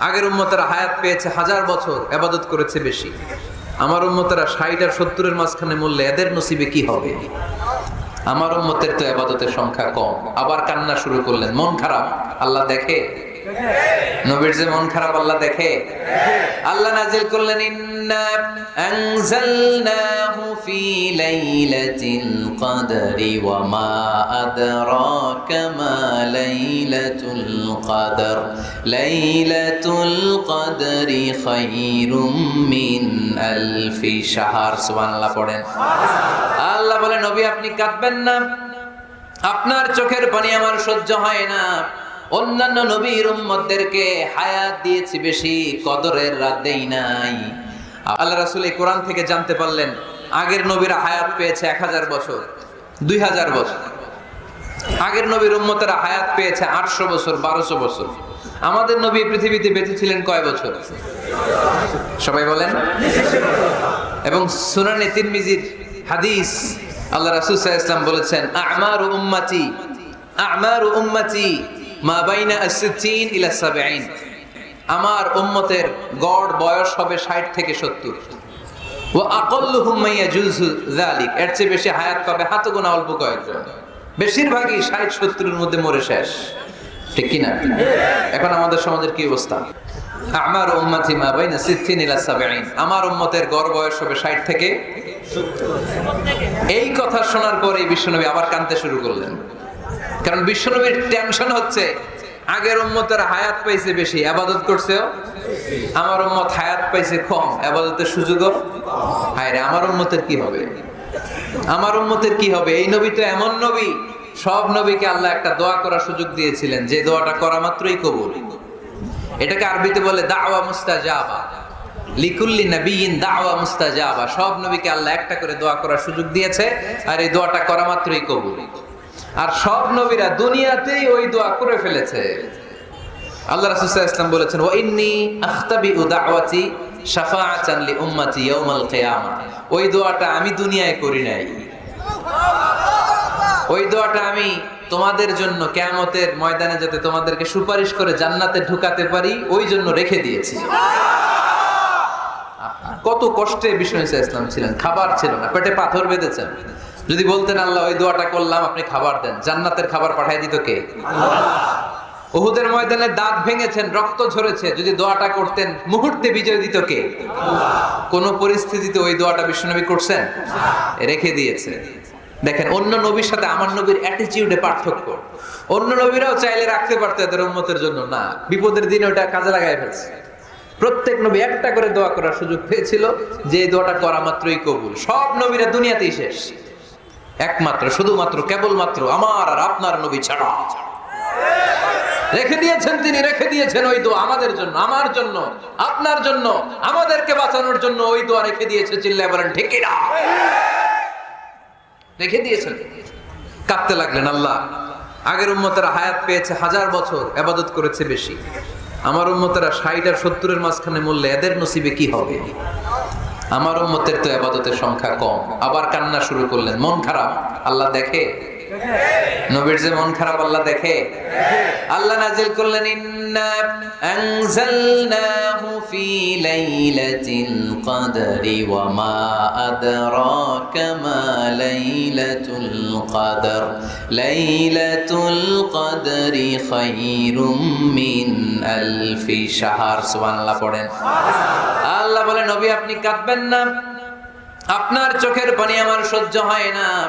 আগের উম্মতারা হায়াত পেয়েছে হাজার বছর আবাদত করেছে বেশি। আমার উম্মতারা ষাট আর সত্তরের মাঝখানে মূল্যে এদের নসিবে কি হবে? আমার উম্মতের তো আবাদতের সংখ্যা কম। আবার কান্না শুরু করলেন, মন খারাপ? আল্লাহ দেখে? নবীর যে মন খারাপ, আল্লাহ দেখে। আল্লাহ নাজিল করলেন, ইন্না আনজালনাহু ফি লাইলাতিল কদরি ওয়া মা আদরাকা মা লাইলাতুল কদর। লাইলাতুল কদরি খায়রুম মিন আলফি শাহর। সুবহানাল্লাহ পড়েন। আল্লাহ বলে নবী, আপনি কাঁদবেন না। আপনার চোখের পানি আমার সহ্য হয় না। অন্যান্য নবীর উম্মতদেরকে হায়াত দিয়েছি বেশি, কদরের রাত দেই নাই। আল্লাহ রাসূল এই কোরআন থেকে জানতে পারলেন, আগের নবীরা হায়াত পেয়েছে এক হাজার বছর, দুই হাজার বছর। আগের নবীর উম্মতেরা হায়াত পেয়েছে আটশো বছর, বারোশো বছর। আমাদের নবী পৃথিবীতে বেঁচে ছিলেন কয় বছর? সবাই বলেন। এবং সুনানি তিরমিজির হাদিস আল্লাহ রাসূল ওয়াসাল্লাম বলেছেন, আমার উম্মতি, আমারু উম্মতি মা বাইনা আস-সিত্তিন ইলা 70 আমার উম্মতের গড় বয়স হবে 60 থেকে 70 ওয়া আকাল্লুহুম মা ইয়াজুজু যালিক। এর চেয়ে বেশি হায়াত পাবে গোনা অল্প কয়েকজন। বেশিরভাগই 60 70 এর মধ্যে মরে শেষ। ঠিক কি না এখন আমাদের সমাজের কি অবস্থা? আমার উম্মতি মা বাইনা 60 ইলা 70 আমার উম্মতের গড় বয়স হবে 60 থেকে এই কথা শোনার পরে বিশ্বনবী আবার কাঁদতে শুরু করলেন। কারণ বিশ্বনবীর টেনশন হচ্ছে, আগের উম্মতের হায়াত পাইছে বেশি, আবাদত করছেও আমার উম্মত হায়াত পাইছে কম, আবাদতের সুযোগও হায় রে, আমার উম্মতের কি হবে? আমার উম্মতের কি হবে? এই নবী তো এমন নবী, সব নবীকে আল্লাহ একটা দোয়া করার সুযোগ দিয়েছিলেন, যে দোয়াটা করা মাত্রই কবুল। এটাকে আরবিতে বলে দাওয়া মুস্তাজাবা। লিকুল্লি নবীন দাওয়া মুস্তাজাবা। সব নবীকে আল্লাহ একটা করে দোয়া করার সুযোগ দিয়েছে, আর এই দোয়াটা করা মাত্রই কবুল। আর সব নবীরা দুনিয়াতেই ওই দোয়া করে ফেলেছে। আল্লাহ আলাইহি ওয়াসাল্লাম বলেছেন, ওয়া ইন্নী আখতাবি দাওয়াতি শাফাআতান লি উম্মতি ইয়াউমাল কিয়ামা। ওই দোয়াটা আমি দুনিয়ায় করি নাই। ওই দোয়াটা আমি তোমাদের জন্য কেয়ামতের ময়দানে যাতে তোমাদেরকে সুপারিশ করে জান্নাতে ঢুকাতে পারি, ওই জন্য রেখে দিয়েছি। কত কষ্টে বিষ্ণু ইসলাম ছিলেন, খাবার ছিল না, পেটে পাথর বেঁধেছেন। যদি বলতেন আল্লাহ ওই দোয়াটা করলাম আপনি খাবার দেন। জান্নাতের খাবার পাঠাই দিত কে? ওহুদের ময়দানে দাঁত ভেঙেছেন রক্ত ঝরেছে যদি দোয়াটা করতেন মুহূর্তে বিজয় দিত কে? কোন পরিস্থিতিতে ওই দোয়াটা বিশ্বনবী করছেন? রেখে দিয়েছে। দেখেন অন্য নবীর সাথে আমার নবীর অ্যাটিচিউডে পার্থক্য। অন্য নবীরাও চাইলে রাখতে পারতো এদের উম্মতের জন্য। না বিপদের দিনে ওটা কাজে লাগাই ফেলছে। প্রত্যেক নবী একটা করে দোয়া করার সুযোগ পেয়েছিল যে দোয়াটা করা মাত্রই কবুল। সব নবীরা দুনিয়াতেই শেষ। একমাত্র, শুধুমাত্র, কেবলমাত্র আমার আর আপনার নবী ছাড়া। রেখে দিয়েছেন তিনি, রেখে দিয়েছেন ওই দোয়া আমাদের জন্য, আমার জন্য, আপনার জন্য, আমাদেরকে বাঁচানোর জন্য ওই দোয়া রেখে দিয়েছে, চিল্লায় বলেন ঠিকই না রেখে দিয়েছেন। কাঁদতে লাগলেন, আল্লাহ, আগের উম্মতেরা হায়াত পেয়েছে হাজার বছর, আবাদত করেছে বেশি। আমার উম্মতেরা ষাট আর সত্তরের মাঝখানে মূল্যে এদের নসিবে কি হবে? আমার উম্মতের তো আবাদতের সংখ্যা কম। আবার কান্না শুরু করলেন। মন খারাপ? আল্লাহ দেখে? নবীর যে মন খারাপ, আল্লাহ দেখে। আল্লাহ নাজিল করলেন, ইন্না আনজালনাহু ফি লাইলাতিল কদরি ওয়া মা আদরাকা মা লাইলাতুল কদর। লাইলাতুল কদরি খায়রুম মিন আলফি শাহর। সুবহানাল্লাহ পড়েন। আল্লাহ বলে, নবী, আপনি কাঁদবেন না। আপনার চোখের পানি আমার সহ্য হয় না।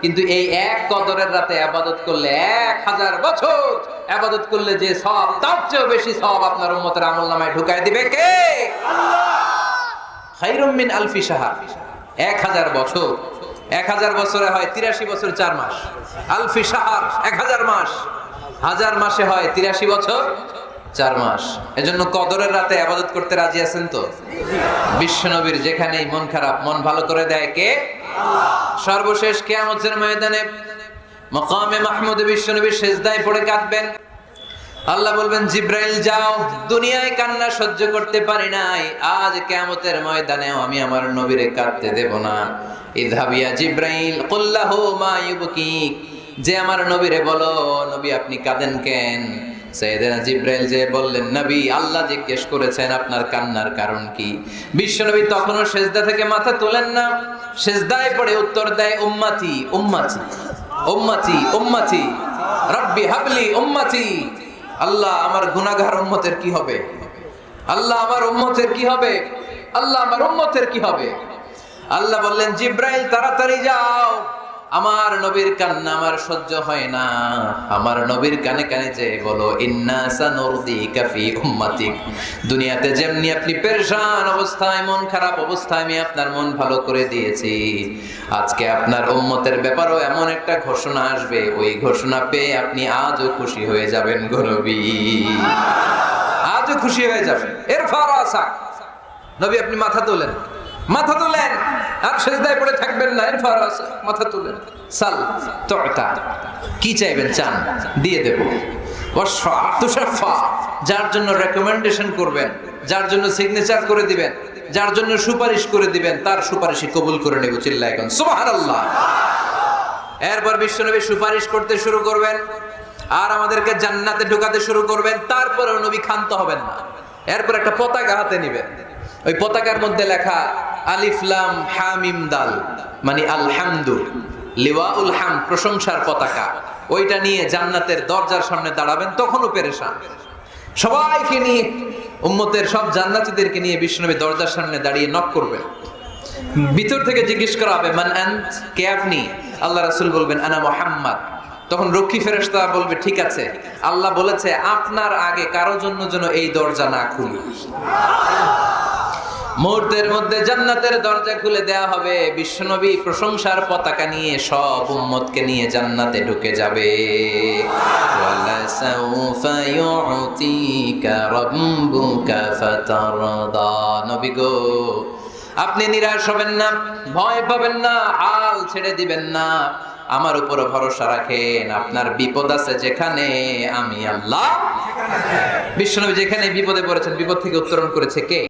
কিন্তু এই এক কদরের রাতে আবাদত করলে এক হাজার বছর আবাদত করলে যে সব, তার চেয়েও বেশি সব আপনার উম্মতের আমল নামায় ঢুকাই দিবে কে? খাইরুম মিন আলফি শাহর। এক হাজার বছর। এক হাজার বছরে হয় তিরাশি বছর চার মাস। আলফি শাহর, এক হাজার মাস। হাজার মাসে হয় তিরাশি বছর চার মাস। এজন্য কদরের রাতে আবাদত করতে রাজি আছেন তো? বিশ্বনবীর যেখানেই মন খারাপ, মন ভালো করে দেয় কে? সর্বশেষ কেয়ামতের ময়দানে মকামে মাহমুদ বিশ্বনবী শেষদায় পড়ে কাঁদবেন। আল্লাহ বলবেন, জিব্রাইল, যাও। দুনিয়ায় কান্না সহ্য করতে পারি নাই। আজ কেয়ামতের ময়দানেও আমি আমার নবীরে কাঁদতে দেব না। ইদহাবিয়া জিব্রাইল কুল্লাহু মা ইউবকিক। যে আমার নবীরে বলো, নবী, আপনি কাঁদেন কেন? আল্লাহ হাবলি আল্লাহ আমার গুনাহগার উম্মতের কি হবে? আল্লাহ আমার উম্মতের কি হবে? আল্লাহ আমার উম্মতের কি হবে? আল্লাহ বললেন, জিব্রাইল, তাড়াতাড়ি যাও। আমার নবীর কান্না আমার সহ্য হয় না। আমার নবীর কানে কানে যে বলো দুনিয়াতে যেমনি আপনি পেরেশান অবস্থায়, মন খারাপ অবস্থায়, আমি আপনার মন ভালো করে দিয়েছি। আজকে আপনার উম্মতের ব্যাপারও এমন একটা ঘোষণা আসবে। ওই ঘোষণা পেয়ে আপনি আজও খুশি হয়ে যাবেন গরবি আজও খুশি হয়ে যাবেন। এর ফারাসা নবী, আপনি মাথা তোলেন। মাথা তোলেন। আর সেজদায় পড়ে থাকবেন না। এর মাথা তোলেন। সাল তুতা কি চাইবেন? চান? দিয়ে দেব। যার জন্য রেকমেন্ডেশন করবেন, যার জন্য সিগনেচার করে দিবেন, যার জন্য সুপারিশ করে দিবেন, তার সুপারিশই কবুল করে নেব চিল্লা এখন সুবহানাল্লাহ। এরপর বিশ্বনবী সুপারিশ করতে শুরু করবেন, আর আমাদেরকে জান্নাতে ঢোকাতে শুরু করবেন, তারপরেও নবী ক্ষান্ত হবেন না। এরপর একটা পতাকা হাতে নিবেন। ওই পতাকার মধ্যে লেখা আলিফলাম হামিম দাল মানে আলহামদু, লিওয়াউল হাম, প্রশংসার পতাকা। ওইটা নিয়ে জান্নাতের দরজার সামনে দাঁড়াবেন, তখনও পেরেশান। সবাইকে নিয়ে, উম্মতের সব জান্নাতীদেরকে নিয়ে বিশ্বনবী দরজার সামনে দাঁড়িয়ে নক করবেন। ভিতর থেকে জিজ্ঞেস করা হবে মান আন্ত? কে আপনি? আল্লাহ রাসূল বলবেন, আনা মুহাম্মদ। তখন রক্ষী ফেরেশতা বলবে, ঠিক আছে। আল্লাহ বলেছে, আপনার আগে কারও জন্য যেন এই দরজা না খুলি। মুহূর্তের মধ্যে জান্নাতের দরজা খুলে দেয়া হবে। বিশ্বনবী প্রশংসার পতাকা নিয়ে সব উম্মতকে নিয়ে জান্নাতে ঢুকে যাবে। নবী গো, আপনি নিরাশ হবেন না, ভয় পাবেন না, হাল ছেড়ে দিবেন না। আমার উপর ভরসা রাখেন, আপনার বিপদ আছে যেখানে, আমি আল্লাহ। বিশ্বনবী যেখানে বিপদে পড়েছেন, বিপদ থেকে উত্তরণ করেছে কে?